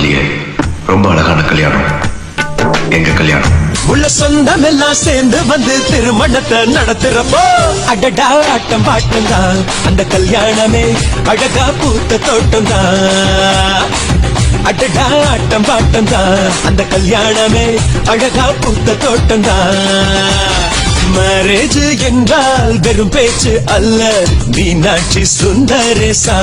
பார்த்ததுலயே ரொம்ப அழகான கல்யாணம். எங்க கல்யாணம்? உள்ள சொந்தம் எல்லாம் சேர்ந்து வந்து திருமணத்தை நடத்துறப்போ அடடா ஆட்டம் பாட்டம் தான் அந்த கல்யாணமே அழகா பூத்த தோட்டம் தான் அடடா ஆட்டம் பாட்டம் தான் அந்த கல்யாணமே அழகா பூத்த தோட்டம் தான் மேரேஜ் என்றால் வெறும் பேச்சு அல்ல. மீனாட்சி சுந்தரேசா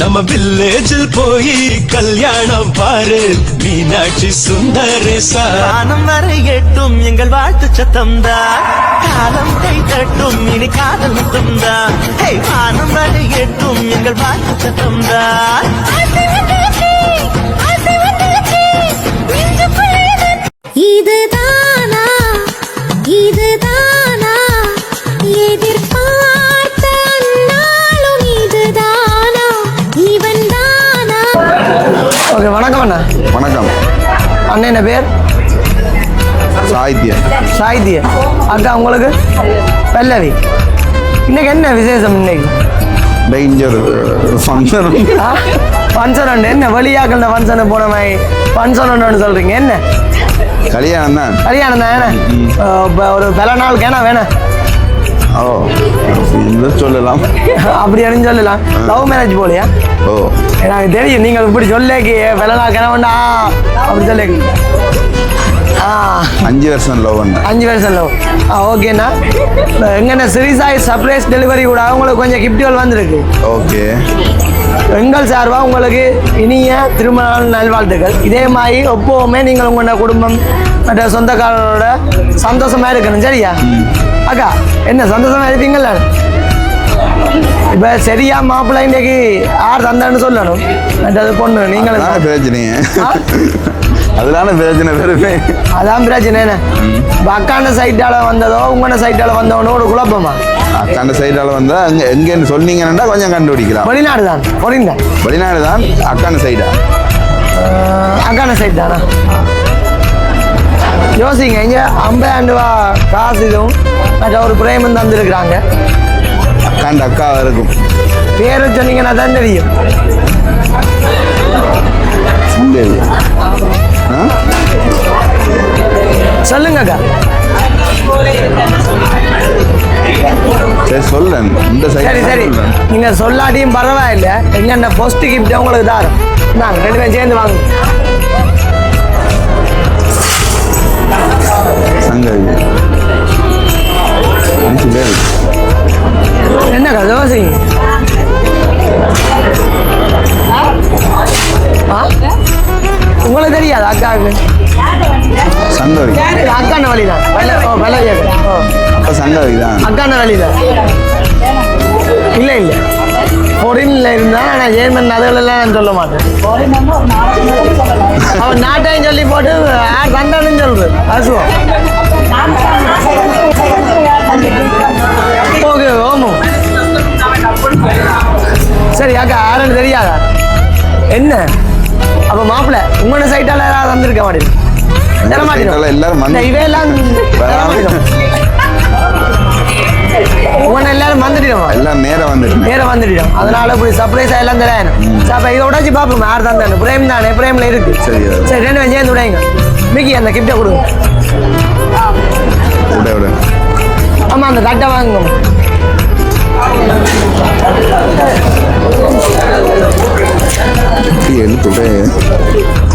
நம்ம வில்லேஜில் போய் கல்யாணம் பாரு மீனாட்சி சுந்தரேசா வானம் வரை எட்டும் எங்கள் வாழ்த்து சத்தம் தான் காலம் கை தட்டும் இனி காதல் முத்தம் தான் வானம் வரை எட்டும் எங்கள் வாழ்த்து சத்தம் தான் இதுதானா இதுதானா? எதிர்பார்த்த நாளும் இதுதானா? இவன் தானா ஓகே வணக்கம் அண்ணா. வணக்கம். அண்ணன் என்ன பேர்? சாகித்ய. சாகித்ய. அக்கா உங்களுக்கு? பல்லவி. இன்னைக்கு என்ன விசேஷம் இன்னைக்கு? டேஞ்சர் ஃபங்க்ஷன் ஃபங்க்ஷன் உண்டு. என்ன வெளியாக்கல ஃபங்க்ஷனு போன மாதிரி ஃபங்க்ஷன் ஒன்று சொல்கிறீங்க என்ன? கல்யாணம் தான் கல்யாணம் தான் ஒரு பல நாள் கேனா வேணாம் ஓ இது சொல்லலாம்? அப்படின்னு சொல்லலாம். லவ் மேரேஜ் போலையா? ஓ. எனக்கு தெரியும் நீங்கள் இப்படி சொல்லேக்கு பல நாள் கிணவண்டா அப்படி சொல்லேக்கு. அஞ்சு வருஷம் லவ் அஞ்சு வருஷம் லவ் ஆ ஓகேண்ணா எங்கண்ணா ஸ்ரீசாய் சர்ப்ரைஸ் டெலிவரி கூட உங்களுக்கு கொஞ்சம் கிஃப்ட்டுகள் வந்திருக்கு. ஓகே எங்கள் சார்பாக உங்களுக்கு இனிய திருமண நல்வாழ்த்துக்கள். இதே மாதிரி எப்போவுமே நீங்கள் உங்களோட குடும்பம் மற்ற சொந்தக்காரரோட சந்தோஷமா இருக்கணும் சரியா? அக்கா என்ன சந்தோஷமா இருப்பீங்கல்ல இப்போ சரியா மாப்பிள்ளை இன்றைக்கு யார் தந்தான்னு சொல்லணும். மற்றது பொண்ணு நீங்களும் பிரச்சனையே. அதனால பிரச்சனை பெருமை அதான் பிரச்சனை என்ன? அக்காண்ட சைட்டால வந்ததோ உங்களோட சைட்டால வந்தவனோ ஒரு குழப்பமா? அக்காண்ட சைடால வந்தா அங்க எங்கன்னு சொன்னீங்கன்னா கொஞ்சம் கண்டுபிடிக்கலாம். வெளிநாடு தான் பொறிந்த. வெளிநாடு தான் அக்காண்ட சைடா அக்கான சைட் தானா? யோசிங்க இங்க ஐம்பதாயிரம் ரூபா காசு இதுவும் மற்ற ஒரு பிரேமம் தந்துருக்குறாங்க. அக்காண்ட அக்காவா இருக்கும். பேரை சொன்னீங்கன்னா தான் தெரியும். சொல்லேன். இந்த சரி சரி. நீங்க சொல்லாட்டியும் பரவாயில்ல. அந்த ஃபர்ஸ்ட் கிஃப்ட் உங்களுக்கு தான் நாங்க ரெண்டு பேரும் சேர்ந்து வாங்க. சங்கவி. அஞ்சு பேர். என்னக்கா யோசிங்க ஆ? உங்களுக்கு தெரியாது அக்காவுக்கு? சங்கவி. அக்கான வழி தான் வெள்ள ஓ வெள்ள ஓ. அப்ப சங்கவி தான். அக்கான வழியில இல்ல பொரின்ல இருந்தா நான் ஜெர்மன் அதுகளெல்லாம் நான் சொல்ல மாட்டேன். அவன் நாட்டையும் சொல்லி போட்டு யார் தந்தான்னு சொல்றது. அசுவம். ஓகே ஓமோ. சரி அக்கா யாருன்னு தெரியாதா? என்ன? அப்ப மாப்பிள்ள உங்களோட சைட்டால யாராவது வந்திருக்க side-ஆல எல்லாரும் இவையெல்லாம் வந்துட்டோம் அதனால இப்படி சர்ப்ரைஸ் எல்லாம் தரேன் அப்ப இதை உடச்சு பார்ப்போம். யார் தான் தானே? பிரேம் தானே? பிரேம்ல இருக்கு. சரி. சரி. ரெண்டு பேரும் சேர்ந்து விடைங்க மிக்கி அந்த கிஃப்டை கொடுங்க ஆமா அந்த தட்டை வாங்குங்க. இப்படி எழுத்து விட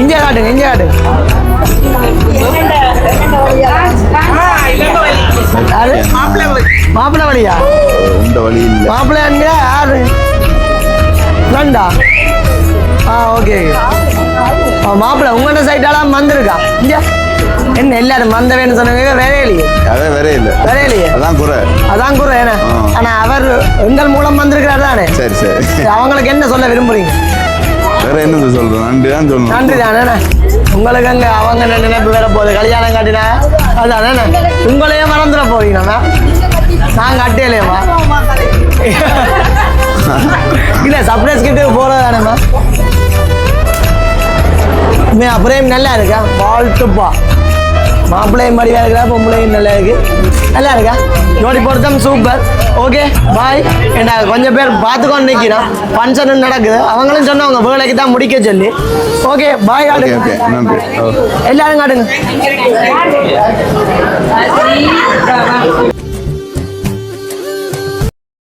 இங்கே காட்டுங்க இங்கே காட்டுங்க மாப்பிள்ளை வழியா? இந்த வழி இல்லை. மாப்பிள்ளை என்கிற யாரு? ஃப்ரெண்டா ஆ ஓகே மாப்பிள்ளை உங்கள்கிட்ட சைட்டாலாம் வந்திருக்கா? இங்கே. என்ன எல்லாரும் வந்தவேன்னு சொன்னவங்க வேற இல்லையே? அதே வேற இல்லை. வேற இல்லையே? அதான் குறை. அதான் குறை என்ன. ஆனா அவர் எங்கள் மூலம் வந்திருக்கிறார் தானே? சரி சரி. அவங்களுக்கு என்ன சொல்ல விரும்புறீங்க? வேற என்னது சொல்றேன் நன்றி தான் சொல்லணும். நன்றி தானே உங்களுக்கு அங்க அவங்க என்ன நினைப்பு வேற போகுது? கல்யாணம் கட்டினா? அதானே உங்களையே மறந்துட போறீங்கண்ணா நான் கட்டியலையம்மா இல்ல சர்ப்ரைஸ் கிட்ட போறது தானேம்மா பிரேம் நல்லா இருக்கா? வாழ்த்துப்பா மாப்பிள்ளையும் படிவா இருக்கிறா பொம்பளையும் நல்லா இருக்கு. நல்லா இருக்கா? ஜோடி பொருத்தம் சூப்பர் ஓகே பாய் ஏண்டா கொஞ்சம் பேர் பார்த்துக்கொண்டு நிற்கிறோம் ஃபங்க்ஷன் நடக்குது. அவங்களும் சொன்னவங்க வேலைக்கு தான் முடிக்க சொல்லி. ஓகே பாய் ஓகே ஓகே காட்டுங்க எல்லாரும் காட்டுங்க.